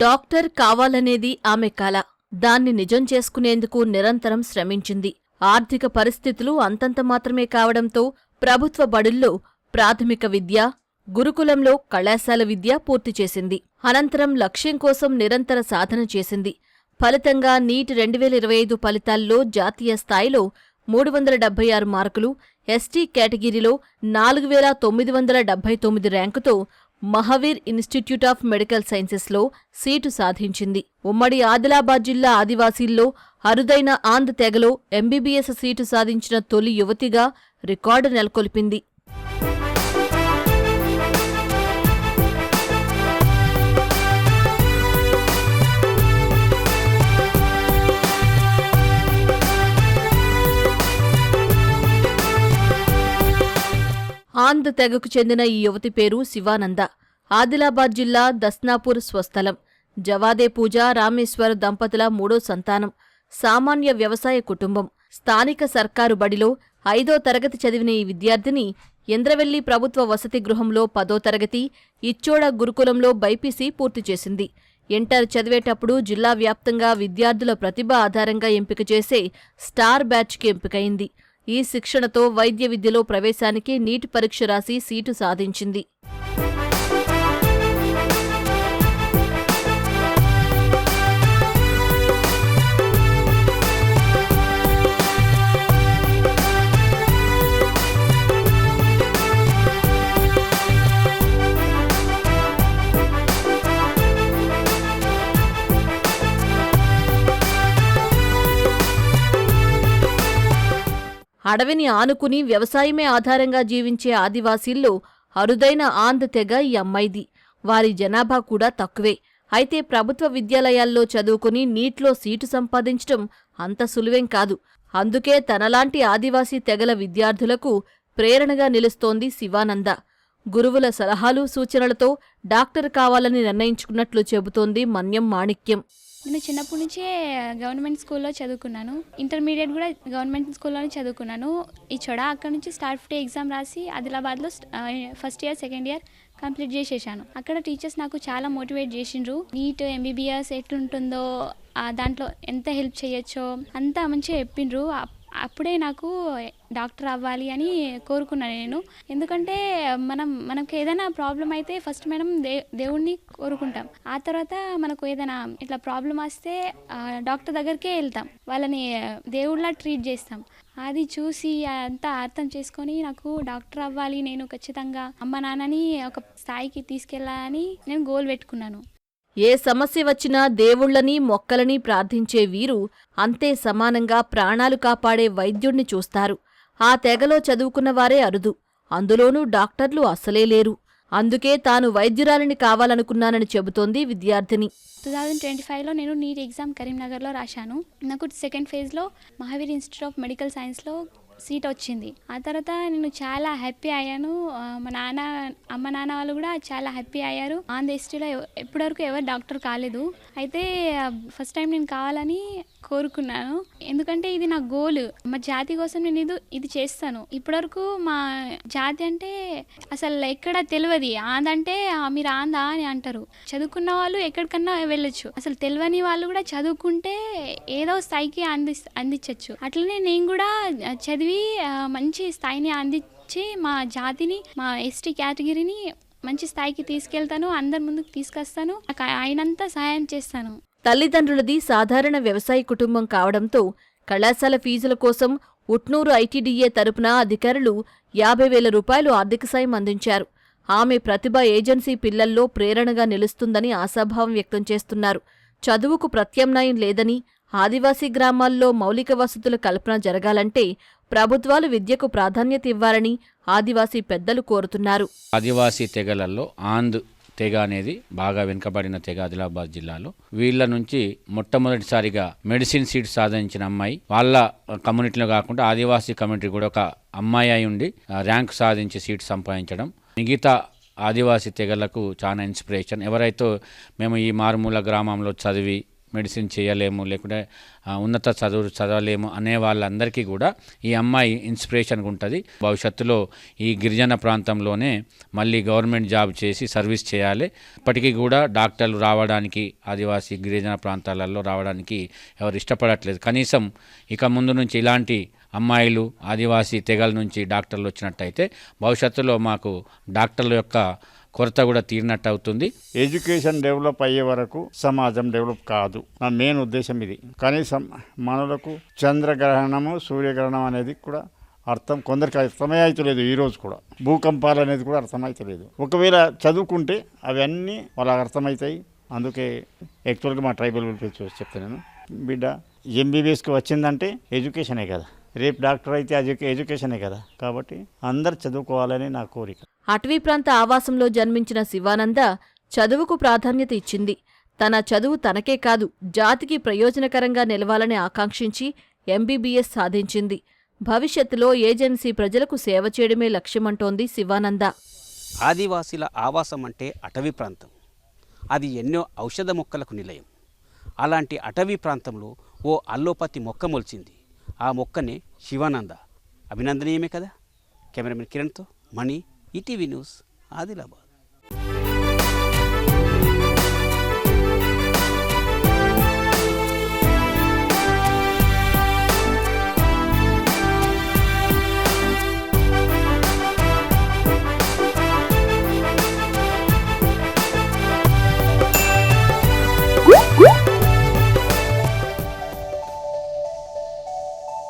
Doctor కావాలనేది ఆమె కల. దాన్ని నిజం చేసుకునేందుకు నిరంతరం శ్రమించింది. ఆర్థిక పరిస్థితులు అంతంత మాత్రమే కావడంతో ప్రభుత్వ బడుల్లో ప్రాథమిక విద్య గురుకులంలో కళాశాల విద్య పూర్తి చేసింది. అనంతరం లక్ష్యం కోసం నిరంతర సాధన చేసింది. ఫలితంగా నీట్ రెండు వేల ఇరవై ఐదు ఫలితాల్లో జాతీయ స్థాయిలో మూడు వందల డెబ్బై ఆరు మార్కులు ఎస్టీ కేటగిరీలో నాలుగు వేల తొమ్మిది వందల డెబ్బై తొమ్మిది ర్యాంకుతో మహావీర్ ఇన్స్టిట్యూట్ ఆఫ్ మెడికల్ సైన్సెస్లో సీటు సాధించింది. ఉమ్మడి ఆదిలాబాద్ జిల్లా ఆదివాసీల్లో అరుదైన ఆంధ్ర తెగలో ఎంబీబీఎస్ సీటు సాధించిన తొలి యువతిగా రికార్డు నెలకొల్పింది. ఆంధ్ర తెగకు చెందిన ఈ యువతి పేరు శివానంద. ఆదిలాబాద్ జిల్లా దస్నాపూర్ స్వస్థలం. జవాదే పూజ రామేశ్వర్ దంపతుల మూడో సంతానం. సామాన్య వ్యవసాయ కుటుంబం. స్థానిక సర్కారు బడిలో ఐదో తరగతి చదివిన ఈ విద్యార్థిని ఇంద్రవెల్లి ప్రభుత్వ వసతి గృహంలో పదో తరగతి ఇచ్చోడ గురుకులంలో బైపీసీ పూర్తి చేసింది. ఇంటర్ చదివేటప్పుడు జిల్లా వ్యాప్తంగా విద్యార్థుల ప్రతిభ ఆధారంగా ఎంపిక చేసే స్టార్ బ్యాచ్కి ఎంపికైంది. ఈ శిక్షణతో వైద్య విద్యలో ప్రవేశానికి నీట్ పరీక్ష రాసి సీటు సాధించింది. అడవిని ఆనుకుని వ్యవసాయమే ఆధారంగా జీవించే ఆదివాసీల్లో అరుదైన ఆంధ్ర తెగ ఈ అమ్మాయిది. వారి జనాభా కూడా తక్కువే. అయితే ప్రభుత్వ విద్యాలయాల్లో చదువుకుని నీట్లో సీటు సంపాదించడం అంత సులువేం కాదు. అందుకే తనలాంటి ఆదివాసీ తెగల విద్యార్థులకు ప్రేరణగా నిలుస్తోంది శివానంద. గురువుల సలహాలు సూచనలతో డాక్టర్ కావాలని నిర్ణయించుకున్నట్లు చెబుతోంది మన్యం మాణిక్యం. నేను చిన్నప్పటి నుంచే గవర్నమెంట్ స్కూల్లో చదువుకున్నాను. ఇంటర్మీడియట్ కూడా గవర్నమెంట్ స్కూల్లోనే చదువుకున్నాను. ఈ చొడ అక్కడ నుంచి స్టార్ ఫిఫ్టీ ఎగ్జామ్ రాసి ఆదిలాబాద్లో first year second year complete చేసేసాను. అక్కడ టీచర్స్ నాకు చాలా మోటివేట్ చేసిండ్రు. నీట్ ఎంబీబీఎస్ ఎట్లుంటుందో దాంట్లో ఎంత హెల్ప్ చేయొచ్చో అంతా మంచిగా చెప్పిండ్రు. అప్- అప్పుడే నాకు డాక్టర్ అవ్వాలి అని కోరుకున్నాను నేను. ఎందుకంటే మనం మనకు ఏదైనా ప్రాబ్లం అయితే ఫస్ట్ మనం దే దేవుణ్ణి కోరుకుంటాం. ఆ తర్వాత మనకు ఏదైనా ఇట్లా ప్రాబ్లం వస్తే డాక్టర్ దగ్గరికే వెళ్తాం. వాళ్ళని దేవుళ్ళ ట్రీట్ చేస్తాం. అది చూసి అంతా అర్థం చేసుకొని నాకు డాక్టర్ అవ్వాలి నేను ఖచ్చితంగా అమ్మ నాన్నని ఒక స్థాయికి తీసుకెళ్ళాలని నేను గోల్ పెట్టుకున్నాను. ఏ సమస్య వచ్చినా దేవుళ్ళని మొక్కలని ప్రార్థించే వీరు అంతే సమానంగా ప్రాణాలు కాపాడే వైద్యుణ్ణి చూస్తారు. ఆ తెగలో చదువుకున్న వారే అరుదు. అందులోనూ డాక్టర్లు అస్సలే లేరు. అందుకే తాను వైద్యురాలిని కావాలనుకున్నానని చెబుతోంది విద్యార్థిని. టూ థౌజండ్ ట్వంటీ ఫైవ్లో నేను నీట్ ఎగ్జామ్ కరీంనగర్లో రాశాను. నాకు సెకండ్ ఫేజ్లో మహావీర్ ఇన్స్టిట్యూట్ ఆఫ్ మెడికల్ సైన్స్లో సీట్ వచ్చింది. ఆ తర్వాత నేను చాలా హ్యాపీ అయ్యాను. మా నాన్న అమ్మ నాన్న వాళ్ళు కూడా చాలా హ్యాపీ అయ్యారు. ఆంధ్ర ఎస్టీలో ఎప్పటివరకు ఎవరు డాక్టర్ కాలేదు. అయితే ఫస్ట్ టైం నేను కావాలని కోరుకున్నాను. ఎందుకంటే ఇది నా గోల్. మా జాతి కోసం నేను ఇది ఇది చేస్తాను. ఇప్పటివరకు మా జాతి అంటే అసలు ఎక్కడ తెలియదు ఆందంటే మీరు ఆందా? అని అంటారు. చదువుకున్న వాళ్ళు ఎక్కడికన్నా వెళ్ళొచ్చు. అసలు తెలియని వాళ్ళు కూడా చదువుకుంటే ఏదో స్థాయికి అంది అందించవచ్చు అట్లనే నేను కూడా చదివి ఆ, మంచి స్థాయిని అందించి మా జాతిని మా ఎస్టీ కేటగిరీని మంచి స్థాయికి తీసుకెళ్తాను అందరి ముందుకు తీసుకొస్తాను నాకు సహాయం చేస్తాను. తల్లిదండ్రులది సాధారణ వ్యవసాయ కుటుంబం కావడంతో కళాశాల ఫీజుల కోసం ఉట్నూరు ఐటీడీఏ తరపున అధికారులు యాభై వేల రూపాయలు ఆర్థిక సాయం అందించారు. ఆమె ప్రతిభ ఏజెన్సీ పిల్లల్లో ప్రేరణగా నిలుస్తుందని ఆశాభావం వ్యక్తం చేస్తున్నారు. చదువుకు ప్రత్యామ్నాయం లేదని ఆదివాసీ గ్రామాల్లో మౌలిక వసతుల కల్పన జరగాలంటే ప్రభుత్వాలు విద్యకు ప్రాధాన్యత ఇవ్వాలని ఆదివాసీ పెద్దలు కోరుతున్నారు. ఆదివాసీ తెగలలో ఆంద్ తెగ అనేది బాగా వెనుకబడిన తెగ ఆదిలాబాద్ జిల్లాలో. వీళ్ళ నుంచి మొట్టమొదటిసారిగా మెడిసిన్ సీట్ సాధించిన అమ్మాయి వాళ్ళ కమ్యూనిటీలో కాకుండా ఆదివాసీ కమ్యూనిటీ కూడా ఒక అమ్మాయి అయి ఉండి ఆ, ర్యాంక్ సాధించి సీట్ సంపాదించడం మిగతా ఆదివాసీ తెగలకు చాలా ఇన్స్పిరేషన్. ఎవరైతే మేము ఈ మారుమూల గ్రామంలో చదివి మెడిసిన్ చేయలేము లేకుంటే ఉన్నత చదువు చదవలేము అనే వాళ్ళందరికీ కూడా ఈ అమ్మాయి ఇన్స్పిరేషన్గా ఉంటుంది. భవిష్యత్తులో ఈ గిరిజన ప్రాంతంలోనే మళ్ళీ గవర్నమెంట్ జాబ్ చేసి సర్వీస్ చేయాలి. ఇప్పటికీ కూడా డాక్టర్లు రావడానికి ఆదివాసీ గిరిజన ప్రాంతాలలో రావడానికి ఎవరు ఇష్టపడట్లేదు. కనీసం ఇక ముందు నుంచి ఇలాంటి అమ్మాయిలు ఆదివాసీ తెగల నుంచి డాక్టర్లు వచ్చినట్టయితే భవిష్యత్తులో మాకు డాక్టర్ల యొక్క కొరత కూడా తీరినట్టు అవుతుంది ఎడ్యుకేషన్ డెవలప్ అయ్యే వరకు సమాజం డెవలప్ కాదు. నా మెయిన్ ఉద్దేశం ఇది. కనీసం మనలకు చంద్రగ్రహణము సూర్యగ్రహణం అనేది కూడా అర్థం కొందరికి అర్థమే అవుతలేదు ఈ రోజు కూడా. భూకంపాలు అనేది కూడా అర్థమవుతలేదు ఒకవేళ చదువుకుంటే అవన్నీ వాళ్ళకి అర్థమవుతాయి. అందుకే యాక్చువల్గా మా ట్రైబల్ వెల్ఫేర్ చూసి నేను. బిడ్డ ఎంబీబీఎస్కి వచ్చిందంటే ఎడ్యుకేషనే కదా. రేపు డాక్టర్ అయితే ఎడ్యు ఎడ్యుకేషనే కదా. కాబట్టి అందరు చదువుకోవాలని నా కోరిక. అటవీ ప్రాంత ఆవాసంలో జన్మించిన శివానంద చదువుకు ప్రాధాన్యత ఇచ్చింది. తన చదువు తనకే కాదు జాతికి ప్రయోజనకరంగా నిలవాలని ఆకాంక్షించి ఎంబీబీఎస్ సాధించింది. భవిష్యత్తులో ఏజెన్సీ ప్రజలకు సేవ చేయడమే లక్ష్యమంటోంది శివానంద. ఆదివాసీల ఆవాసం అంటే అటవీ ప్రాంతం. అది ఎన్నో ఔషధ మొక్కలకు నిలయం. అలాంటి అటవీ ప్రాంతంలో ఓ అల్లోపతి మొక్క మొలిచింది. ఆ మొక్కనే శివానంద. అభినందనీయమే కదా? కెమెరామెన్ కిరణ్తో మణి ఈటీవీ న్యూస్ ఆదిలాబాద్